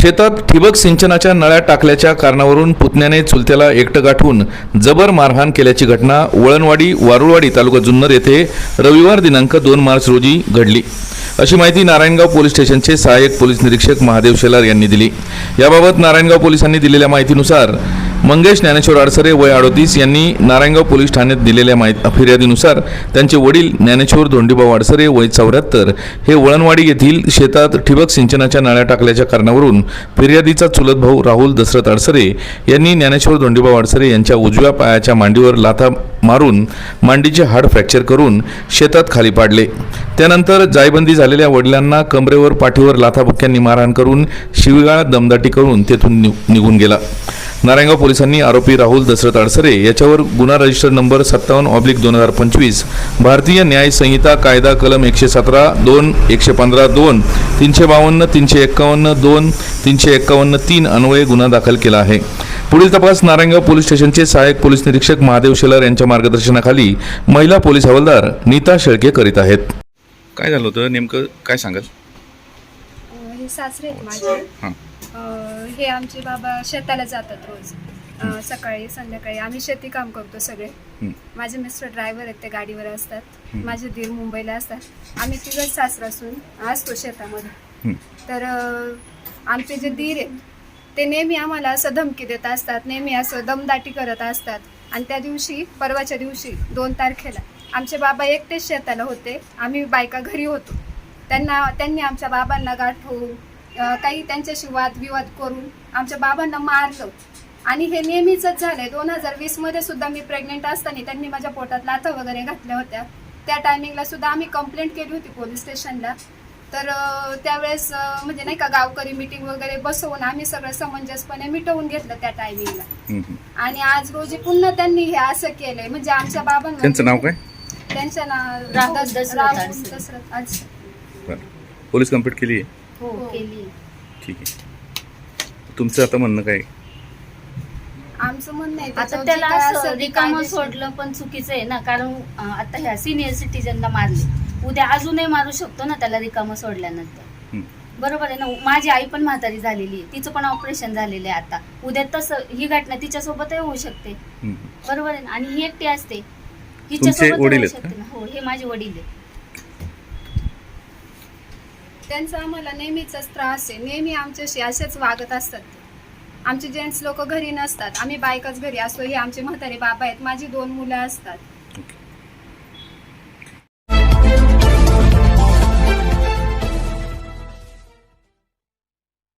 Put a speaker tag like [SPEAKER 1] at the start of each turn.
[SPEAKER 1] शेतात ठिबक सिंचनाच्या नळ्या टाकल्याच्या कारणावरून पुतण्याने चुलत्याला एकटं गाठून जबर मारहाण केल्याची घटना वळणवाडी वारुळवाडी तालुका जुन्नर येथे रविवार दिनांक दोन मार्च रोजी घडली. अशी माहिती नारायणगाव पोलीस स्टेशनचे सहाय्यक पोलीस निरीक्षक महादेव शेलार यांनी दिली. याबाबत नारायणगाव पोलिसांनी दिलेल्या माहितीनुसार मंगेश ज्ञानेश्वर अडसरे वय अडोतीस यांनी नारायणगाव पोलीस ठाण्यात दिलेल्या माहिती फिर्यादीनुसार त्यांचे वडील ज्ञानेश्वर धोंडीभाऊ अडसरे वय चौऱ्याहत्तर हे वळणवाडी येथील शेतात ठिबक सिंचनाच्या नाळ्या टाकल्याच्या कारणावरून फिर्यादीचा चुलत भाऊ राहुल दशरथ अडसरे यांनी ज्ञानेश्वर धोंडीभाऊ अडसरे यांच्या उजव्या पायाच्या मांडीवर लाथा मारून मांडीचे हाड फ्रॅक्चर करून शेतात खाली पाडले. त्यानंतर जायबंदी झालेल्या वडिलांना कमरेवर पाठीवर लाथाबुक्क्यांनी मारहाण करून शिवीगाळ दमदाटी करून तेथून नि- निघून गेला. नारायणगाव पोलिसांनी आरोपी राहुल दशरथ अडसरे याच्यावर गुन्हा रजिस्टर नंबर सत्तावन्न ऑब्लिक दोन हजार पंचवीस भारतीय न्याय संहिता कायदा कलम एकशे सतरा दोन एकशे पंधरा दोन तीनशे बावन्न तीनशे एक्कावन्न दोन तीनशे एक्कावन्न तीन अन्वये गुन्हा दाखल केला आहे. पुढील तपास नारायणगाव पोलीस स्टेशनचे सहाय्यक पोलीस निरीक्षक महादेव शेलार यांच्या मार्गदर्शनाखाली महिला पोलीस हवालदार नीता शेळके करीत आहेत. काय झालं होतं? नेमकं काय सांगाल?
[SPEAKER 2] हे सासरे आहेत माझे.
[SPEAKER 1] हां
[SPEAKER 2] आमचे बाबा शेताला जातात रोज. अं, सकाळी संध्याकाळी आम्ही शेती काम करतो सगळे.
[SPEAKER 1] हं.
[SPEAKER 2] माझे मिस्टर ड्रायव्हर आहेत ते गाडीवर असतात. माझे दीर मुंबईला असतात. आम्ही तिघच सासरा असून असतो शेतामध्ये.
[SPEAKER 1] हं.
[SPEAKER 2] तर अं, आमचे जे दीर आहेत ते नेहमी आम्हाला असं धमकी देत असतात नेहमी असं दमदाटी करत असतात. आणि त्या दिवशी परवाच्या दिवशी दोन तारखेला आमचे बाबा एकटेच शेताला होते. आम्ही बायका घरी होतो. त्यांना त्यांनी आमच्या बाबांना अं, काही त्यांच्याशी वादविवाद करून आमच्या बाबांना मारलं. आणि हे नेहमीच झालंय. दोन हजार वीसमध्ये सुद्धा मी प्रेग्नेंट असताना त्यांनी माझ्या पोटात लाथा वगैरे घातल्या होत्या. त्या टायमिंगला सुद्धा आम्ही कंप्लेंट केली होती पोलीस स्टेशनला तर त्यावेळेस म्हणजे नाही का गावकरी मिटिंग वगैरे बसवून आम्ही सगळं समंजसपणे मिटवून घेतलं त्या टायमिंगला. आणि आज रोजी पुन्हा त्यांनी हे असं केलंय. म्हणजे आमच्या बाबांना
[SPEAKER 1] त्यांचं नाव काय?
[SPEAKER 2] त्यांचं नाव
[SPEAKER 3] राहुल
[SPEAKER 2] दस-
[SPEAKER 3] दशरथ.
[SPEAKER 1] बरं. पोलीस कंप्लीट केली आहे
[SPEAKER 3] हो
[SPEAKER 2] हो.
[SPEAKER 3] केली.
[SPEAKER 1] ठीक आहे. तुमचं आता म्हणणं काय?
[SPEAKER 2] आमचं म्हणणं आहे
[SPEAKER 3] आता
[SPEAKER 2] त्याच्यावर जे
[SPEAKER 3] त्याला
[SPEAKER 2] काय
[SPEAKER 3] असं
[SPEAKER 2] असेल ते
[SPEAKER 3] रिकामं
[SPEAKER 2] कायदेशीर-
[SPEAKER 3] सोडलं पण चुकीचं आहे ना कारण अं, आता ह्या सिनियर सिटीजनला मारले. उद्या अजूनही मारू शकतो ना त्याला रिकामं सोडल्यानंतर.
[SPEAKER 1] हं.
[SPEAKER 3] बरोबर आहे ना माझी आई पण म्हातारी झालेली आहे तिचं पण ऑपरेशन झालेलं आहे आता. उद्या तसं ही घटना तिच्यासोबतही होऊ शकते.
[SPEAKER 1] हं.
[SPEAKER 3] बरोबर आहे ना आणि ही एकटी असते.
[SPEAKER 1] तुमचे
[SPEAKER 3] हिच्यासोबत
[SPEAKER 1] वडील
[SPEAKER 3] होऊ
[SPEAKER 1] आहेत
[SPEAKER 3] शकते ना. हो हे माझे वडील आहे
[SPEAKER 2] त्यांचा आम्हाला नेहमीचाच त्रास आहे. नेहमी आमच्याशी असेच वागत असतात आमचे जेंट्स लोक घरी नसतात. आम्ही बायकाच घरी असतो. हे आमचे म्हातारे बाबा आहेत. माझी दोन मुलं असतात.